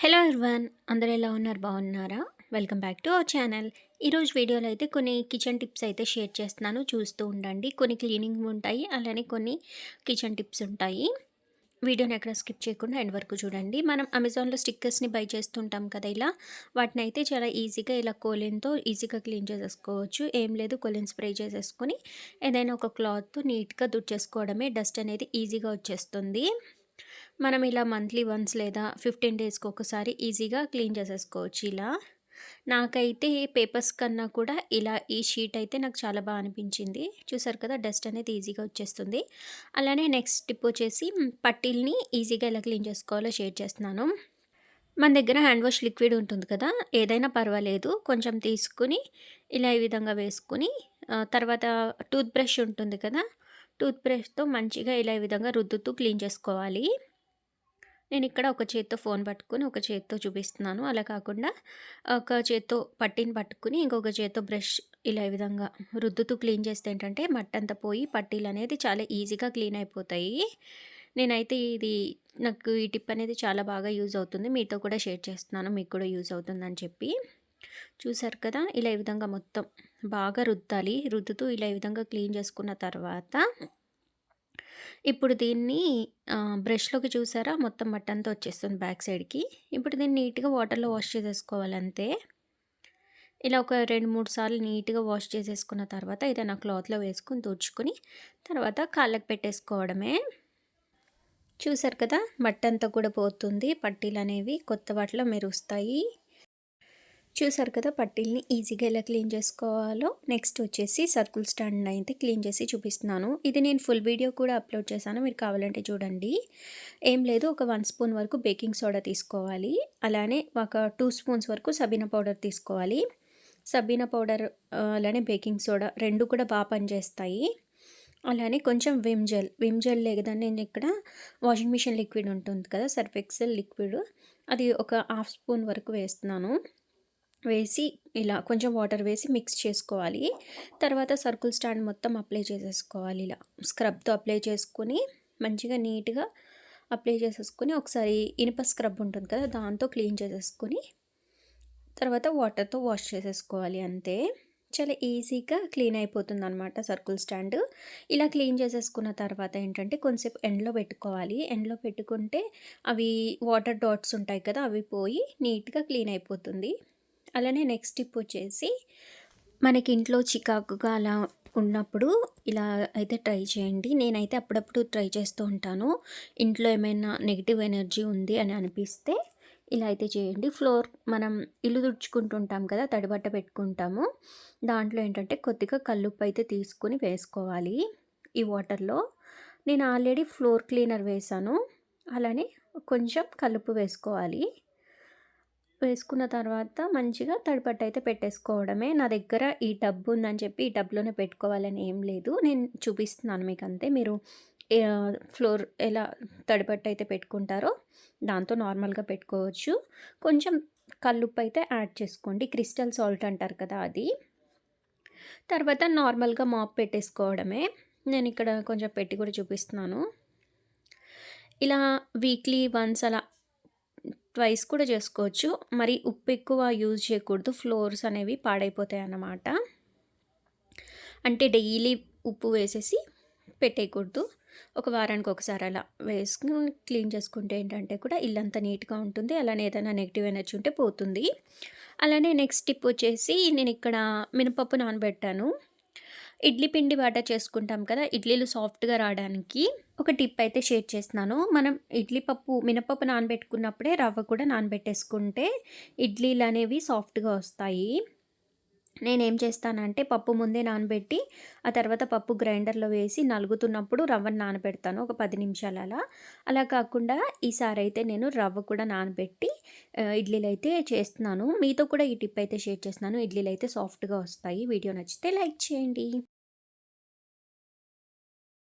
Hello Irwan అందరూ ఎలా ఉన్నారు? బాగున్నారా? Welcome back to our channel. ఈరోజు వీడియోలో అయితే కొన్ని కిచెన్ టిప్స్ అయితే షేర్ చేస్తున్నాను. చూస్తూ ఉండండి. కొన్ని క్లీనింగ్ ఉంటాయి. అలానే కొన్ని కిచెన్ టిప్స్ ఉంటాయి. వీడియోని ఎక్కడ స్కిప్ చేయకుండా ఎండ్ వరకు చూడండి. మనం అమెజాన్లో స్టిక్కర్స్ని బై చేస్తుంటాం కదా ఇలా. వాటిని అయితే చాలా ఈజీగా ఇలా కోలిన్తో ఈజీగా క్లీన్ చేసేసుకోవచ్చు. ఏం లేదు కోలిన్ స్ప్రే చేసేసుకొని ఏదైనా ఒక క్లాత్తో నీట్గా దుడ్చేసుకోవడమే. డస్ట్ అనేది ఈజీగా వచ్చేస్తుంది. మనం ఇలా మంత్లీ వన్స్ లేదా ఫిఫ్టీన్ డేస్కి ఒకసారి ఈజీగా క్లీన్ చేసేసుకోవచ్చు ఇలా. నాకైతే పేపర్స్ కన్నా కూడా ఇలా ఈ షీట్ అయితే నాకు చాలా బాగా అనిపించింది. చూసారు కదా డస్ట్ అనేది ఈజీగా వచ్చేస్తుంది. అలానే నెక్స్ట్ టిప్ వచ్చేసి పట్టీల్ని ఈజీగా ఎలా క్లీన్ చేసుకోవాలో షేర్ చేస్తున్నాను. మన దగ్గర హ్యాండ్ వాష్ లిక్విడ్ ఉంటుంది కదా ఏదైనా పర్వాలేదు. కొంచెం తీసుకుని ఇలా ఈ విధంగా వేసుకుని తర్వాత టూత్ బ్రష్ ఉంటుంది కదా టూత్బ్రష్తో మంచిగా ఇలా ఈ విధంగా రుద్దుతూ క్లీన్ చేసుకోవాలి. నేను ఇక్కడ ఒక చేత్తో ఫోన్ పట్టుకుని ఒక చేత్తో చూపిస్తున్నాను. అలా కాకుండా ఒక చేత్తో పట్టిని పట్టుకుని ఇంకొక చేత్తో బ్రష్ ఇలా ఈ విధంగా రుద్దుతూ క్లీన్ చేస్తే ఏంటంటే మట్టంతా పోయి పట్టీలు అనేది చాలా ఈజీగా క్లీన్ అయిపోతాయి. నేనైతే ఇది నాకు ఈ టిప్ అనేది చాలా బాగా యూజ్ అవుతుంది. మీతో కూడా షేర్ చేస్తున్నాను. మీకు కూడా యూజ్ అవుతుందని చెప్పి. చూసారు కదా? ఇలా ఈ విధంగా మొత్తం బాగా రుద్దాలి. రుద్దుతూ ఇలా ఈ విధంగా క్లీన్ చేసుకున్న తర్వాత ఇప్పుడు దీన్ని బ్రష్లోకి చూసారా? మొత్తం మట్టంతా వచ్చేస్తుంది బ్యాక్ సైడ్కి. ఇప్పుడు దీన్ని నీట్గా వాటర్లో వాష్ చేసేసుకోవాలంతే ఇలా ఒక రెండు మూడు సార్లు నీట్గా వాష్ చేసేసుకున్న తర్వాత ఏదైనా క్లాత్లో వేసుకుని తుడుచుకొని తర్వాత కాళ్ళకి పెట్టేసుకోవడమే. చూసారు కదా? మట్టంతా కూడా పోతుంది. పట్టీలు అనేవి కొత్త వాటిలో మెరుస్తాయి. చూసారు కదా పట్టీల్ని ఈజీగా ఎలా క్లీన్ చేసుకోవాలో? నెక్స్ట్ వచ్చేసి సర్కిల్ స్టాండ్ అయితే క్లీన్ చేసి చూపిస్తున్నాను. ఇది నేను ఫుల్ వీడియో కూడా అప్లోడ్ చేశాను. మీరు కావాలంటే చూడండి. ఏం లేదు ఒక వన్ స్పూన్ వరకు బేకింగ్ సోడా తీసుకోవాలి. అలానే ఒక టూ స్పూన్స్ వరకు సబీనా పౌడర్ తీసుకోవాలి. సబీనా పౌడర్ అలానే బేకింగ్ సోడా రెండు కూడా బాగా పనిచేస్తాయి. అలానే కొంచెం విమ్ జెల్. విమ్ జెల్ లేదని నేను ఇక్కడ వాషింగ్ మిషన్ లిక్విడ్ ఉంటుంది కదా సర్ఫెక్సెల్ లిక్విడ్. అది ఒక హాఫ్ స్పూన్ వరకు వేస్తున్నాను. వేసి ఇలా కొంచెం వాటర్ వేసి మిక్స్ చేసుకోవాలి. తర్వాత సర్కుల్ స్టాండ్ మొత్తం అప్లై చేసేసుకోవాలి ఇలా. స్క్రబ్తో అప్లై చేసుకొని మంచిగా నీట్గా అప్లై చేసేసుకుని ఒకసారి ఇనుప స్క్రబ్ ఉంటుంది కదా దాంతో క్లీన్ చేసేసుకుని తర్వాత వాటర్తో వాష్ చేసేసుకోవాలి అంతే. చాలా ఈజీగా క్లీన్ అయిపోతుంది అనమాట సర్కుల్ స్టాండ్. ఇలా క్లీన్ చేసేసుకున్న తర్వాత ఏంటంటే కొంచెంసేపు ఎండ్లో పెట్టుకోవాలి. ఎండ్లో పెట్టుకుంటే అవి వాటర్ డాట్స్ ఉంటాయి కదా అవి పోయి నీట్గా క్లీన్ అయిపోతుంది. అలానే నెక్స్ట్ టిప్ వచ్చేసి మనకి ఇంట్లో చికాకుగా అలా ఉన్నప్పుడు ఇలా అయితే ట్రై చేయండి. నేనైతే అప్పుడప్పుడు ట్రై చేస్తూ ఉంటాను. ఇంట్లో ఏమైనా నెగిటివ్ ఎనర్జీ ఉంది అని అనిపిస్తే ఇలా అయితే చేయండి. ఫ్లోర్ మనం ఇల్లు తుడుచుకుంటుంటాం కదా తడిబట్ట పెట్టుకుంటాము. దాంట్లో ఏంటంటే కొద్దిగా కల్లుప్పు అయితే తీసుకుని వేసుకోవాలి. ఈ వాటర్లో నేను ఆల్రెడీ ఫ్లోర్ క్లీనర్ వేసాను అలానే కొంచెం కలుపు వేసుకోవాలి. వేసుకున్న తర్వాత మంచిగా తడిపట్టు అయితే పెట్టేసుకోవడమే. నా దగ్గర ఈ టబ్ ఉందని చెప్పి ఈ టబ్లోనే పెట్టుకోవాలని ఏం లేదు. నేను చూపిస్తున్నాను మీకు అంతే మీరు ఫ్లోర్ ఎలా తడిపట్టు అయితే పెట్టుకుంటారో దాంతో నార్మల్గా పెట్టుకోవచ్చు. కొంచెం కల్లుప్పు అయితే యాడ్ చేసుకోండి. క్రిస్టల్ సాల్ట్ అంటారు కదా అది. తర్వాత నార్మల్గా మాప్ పెట్టేసుకోవడమే. నేను ఇక్కడ కొంచెం పెట్టి కూడా చూపిస్తున్నాను. ఇలా వీక్లీ వన్స్ అలా ట్వైస్ కూడా చేసుకోవచ్చు. మరి ఉప్పు ఎక్కువ యూజ్ చేయకూడదు. ఫ్లోర్స్ అనేవి పాడైపోతాయి అన్నమాట. అంటే డైలీ ఉప్పు వేసేసి పెట్టేయకూడదు. ఒక వారానికి ఒకసారి అలా వేసుకుని క్లీన్ చేసుకుంటే ఏంటంటే కూడా ఇల్లంతా నీట్గా ఉంటుంది. అలానే ఏదైనా నెగిటివ్ ఎనర్జీ ఉంటే పోతుంది. అలానే నెక్స్ట్ టిప్ వచ్చేసి నేను ఇక్కడ మినపప్పు నానబెట్టాను. ఇడ్లీ పిండి వాట చేసుకుంటాం కదా ఇడ్లీలు సాఫ్ట్గా రావడానికి. ఒక టిప్ అయితే షేర్ చేస్తున్నాను. మనం ఇడ్లీ పప్పు మినపప్పు నానబెట్టుకున్నప్పుడే రవ్వ కూడా నానబెట్టేసుకుంటే ఇడ్లీలు అనేవి సాఫ్ట్గా వస్తాయి. నేనేం చేస్తానంటే పప్పు ముందే నానబెట్టి ఆ తర్వాత పప్పు గ్రైండర్లో వేసి నలుగుతున్నప్పుడు రవ్వను నానబెడతాను ఒక పది నిమిషాలు అలా అలా కాకుండా ఈసారి అయితే నేను రవ్వ కూడా నానబెట్టి ఇడ్లీలు అయితే చేస్తున్నాను. మీతో కూడా ఈ టిప్ అయితే షేర్ చేస్తున్నాను. ఇడ్లీలు అయితే సాఫ్ట్గా వస్తాయి. వీడియో నచ్చితే లైక్ చేయండి.